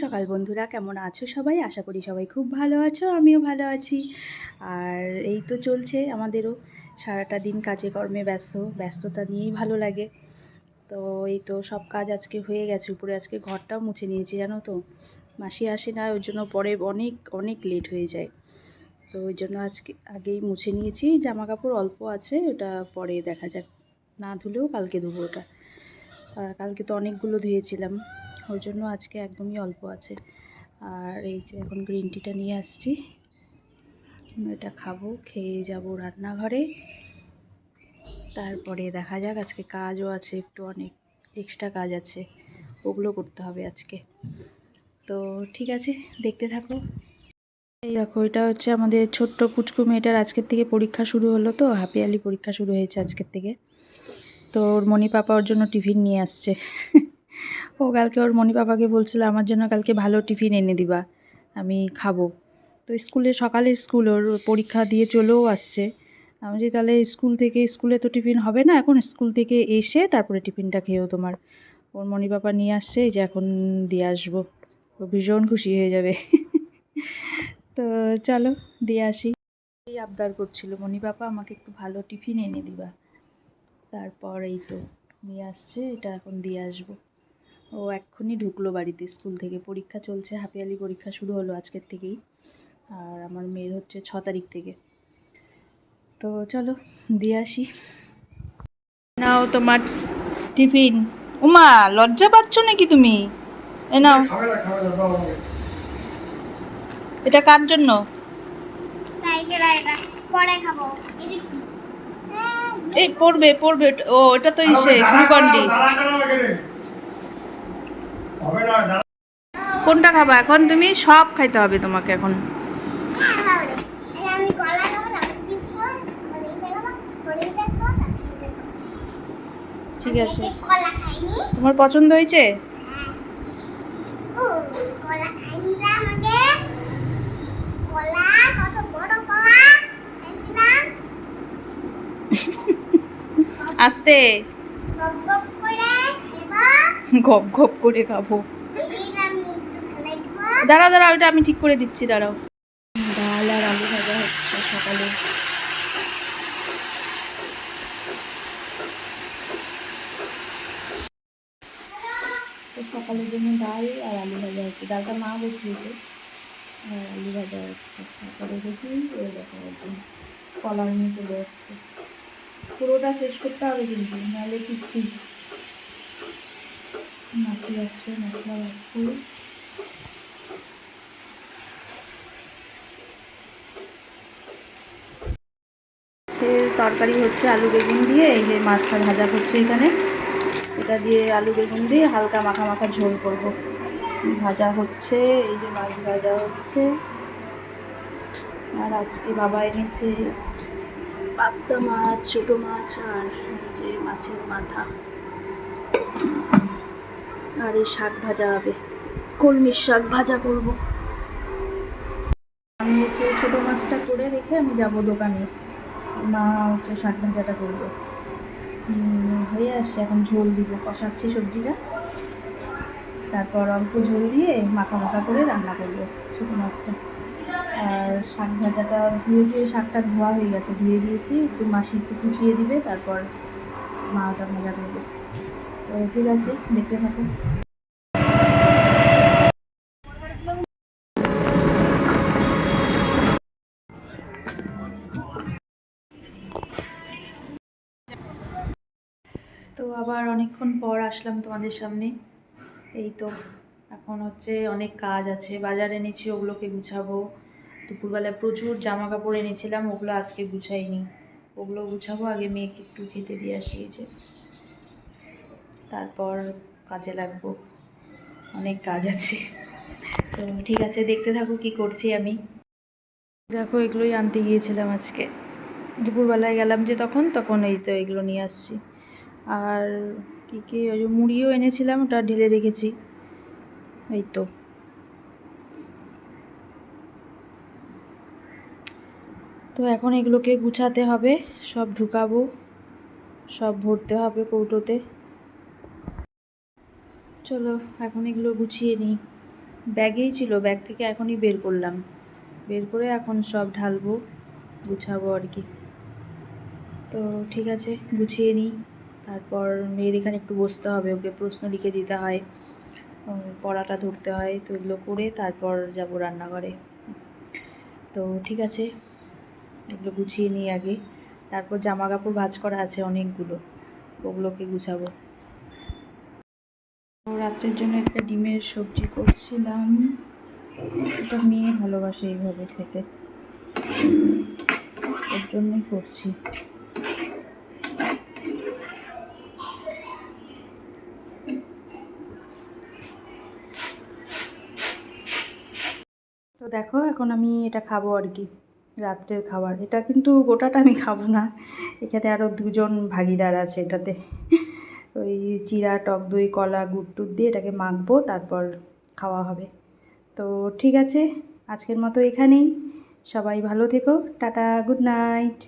সকাল বন্ধুরা, কেমন আছো সবাই? আশা করি সবাই খুব ভালো আছো, আমিও ভালো আছি। আর এই তো চলছে আমাদেরও সারাটা দিন কাজে কর্মে ব্যস্ত, ব্যস্ততা নিয়েই ভালো লাগে। তো এই তো সব কাজ আজকে হয়ে গেছে, উপরে আজকে ঘরটাও মুছে নিয়েছি, জানো তো? মাসি আসে না, ওই জন্য পরে অনেক অনেক লেট হয়ে যায়। তো ওই জন্য আজকে, আগেই মুছে নিয়েছি জামা কাপড় অল্প আছে, ওটা পরে দেখা যাক। না ধুলেও কালকে ধুবো ওটা। কালকে তো অনেকগুলো ধুয়েছিলাম। ওই জন্য আজকে একদমই অল্প আছে। আর এই যে এখন গ্রিন টিটা নিয়ে আসছি। এটা খাব, খেয়ে যাব রান্নাঘরে। তারপরে দেখা যাক, আজকে কাজও আছে, একটু অনেক এক্সট্রা কাজ আছে। ওগুলো করতে হবে আজকে। তো ঠিক আছে, দেখতে থাকো। এই দেখো, এটা হচ্ছে আমাদের ছোট্ট পুচকু মেয়েটার আজকের থেকে পরীক্ষা শুরু হলো তো হাফ আলি পরীক্ষা শুরু হয়েছে আজকের থেকে। তো ওর মণি পাপা ওর জন্য টিফিন নিয়ে আসছে। ও কালকে ওর মণি পাপাকে বলছিল, আমার জন্য কালকে ভালো টিফিন এনে দিবা, আমি খাব। তো স্কুলে, সকালে স্কুল, ওর পরীক্ষা দিয়ে চলেও আসছে। আমি যে তাহলে স্কুল থেকে, স্কুলে তো টিফিন হবে না, এখন স্কুল থেকে এসে তারপরে টিফিনটা খেয়েও তোমার। ওর মণি পাপা নিয়ে আসছে যে এখন দিয়ে আসব। ও ভীষণ খুশি হয়ে যাবে। তো চলো, দিয়ে আসি। এই আবদার করছিল, মণি পাপা, আমাকে একটু ভালো টিফিন এনে দিবা। তারপর এই তো, নিয়ে আসছে, এটা এখন দিয়ে আসব। ও এক্ষুনি ঢুকলো বাড়িতে। স্কুল থেকে পরীক্ষা চলছে হাফিয়ালি পরীক্ষা শুরু হলো আজকের থেকেই। আর আমার মেয়ের হচ্ছে ছ তারিখ থেকে। তো চলো দিয়ে আসি। নাও তোমার টিফিন। উমা লজ্জা পাচ্ছ নাকি তুমি? এ নাও। এটা কার জন্য? এই পড়বে পড়বে। ও এটা তো ইসে গ্লুকন্ডি করো, দাঁড়া করো এখানে। হবে না দাঁড়া কোনটা খাবা? এখন তুমি সব খাইতে হবে তোমাকে এখন। ঠিক আছে। তোমার পছন্দ হয়েছে? হ্যাঁ। উম, কলা খাইনি রে আমাকে কলা কত বড় কলা খাইছিলাম আস্তে গপ গপ করে খাইবো গপ গপ করে খাব। দাঁড়া দাঁড়া ওটা আমি ঠিক করে দিচ্ছি, দাঁড়াও। ডাল আর আলু ভাজা হচ্ছে সকালে। সকালের জন্য ডাল আর আলু ভাজা হচ্ছে। ডালটা মা বসিয়েছে। আর আলু ভাজা হচ্ছে। তারপরে দেখি ওই দেখো একদম কলার নিয়ে চলে যাচ্ছে পুরোটা শেষ করতে হবে কিন্তু, নাহলে কিচ্ছু তরকারি হচ্ছে আলু বেগুন দিয়ে এই যে মাছটা ভাজা করছে এখানে। এটা দিয়ে আলু বেগুন দিয়ে হালকা মাখা মাখা ঝোল করব। ভাজা হচ্ছে, এই যে মাছ ভাজা হচ্ছে। আর আজকে বাবা এনেছে পাবদা মাছ, ছোটো মাছ আর যে মাছের মাথা। আর এই শাক ভাজা হবে। কলমির শাক ভাজা করব। আমি হচ্ছে ছোটো মাছটা করে রেখে আমি যাব দোকানে। মা হচ্ছে শাক ভাজাটা করবে। হয়ে আসছে, এখন ঝোল দিব, কষাচ্ছি সবজিটা। তারপর অল্প ঝোল দিয়ে মাখা মাখা করে রান্না করব ছোটো মাছটা। আর শাক ভাজাটা, ধুয়ে ধুয়ে শাকটা ধোয়া হয়ে গেছে, ধুয়ে দিয়েছি। একটু মাসি একটু কুচিয়ে দিবে, তারপর মা ওটা ভাজা করবে। ঠিক আছে, দেখতে থাকো। তো আবার অনেকক্ষণ পর আসলাম তোমাদের সামনে। এই তো, এখন হচ্ছে অনেক কাজ আছে। বাজার এনেছি, ওগুলোকে গুছাবো। দুপুরবেলায় প্রচুর জামা কাপড় এনেছিলাম, ওগুলো আজকে গুছাইনি। ওগুলো গুছাবো, আগে মেয়েকে একটু খেতে দিয়ে আসি, এই যে। তারপর কাজে লাগবো। অনেক কাজ আছে। তো ঠিক আছে, দেখতে থাকো কি করছি আমি। দেখো, এগুলোই আনতে গিয়েছিলাম আজকে। দুপুরবেলায় গেলাম যে তখন তখন এই তো এগুলো নিয়ে আসছি। আর কী কী, ওই যে মুড়িও এনেছিলাম, ওটা ঢেলে রেখেছি। এই তো। তো এখন এগুলোকে গুছাতে হবে, সব ঢুকাবো, সব ভরতে হবে কৌটোতে। চলো, এখন এগুলো গুছিয়ে নিই। ব্যাগেই ছিল, ব্যাগ থেকে এখনই বের করলাম। বের করে এখন সব ঢালবো, গুছাবো আর কি। তো ঠিক আছে, গুছিয়ে নিই। তারপর মেয়ের এখানে একটু বসতে হবে, ওকে প্রশ্ন লিখে দিতে হয় পড়াটা ধরতে হয়, তো এগুলো করে তারপর যাব রান্নাঘরে। তো ঠিক আছে, এগুলো গুছিয়ে নিই আগে। তারপর জামা কাপড় ভাজ করা আছে অনেকগুলো, ওগুলোকে গুছাবো। রাত্রের জন্য একটা ডিমের সবজি করছিলাম। এটা মেয়ে ভালোবাসে এইভাবে খেতে। ওর জন্যই করছি। তো দেখো, এখন আমি এটা খাব আর কি, রাত্রের খাবার। এটা কিন্তু গোটাটা আমি খাব না। এখানে আরও দুজন ভাগিদার আছে এটাতে। ওই চিরা টক দই, কলা, গুড় টুড় দিয়ে এটাকে মাখবো, তারপর খাওয়া হবে। তো ঠিক আছে, আজকের মতো এখানেই। সবাই ভালো থেকো। Tata, good night.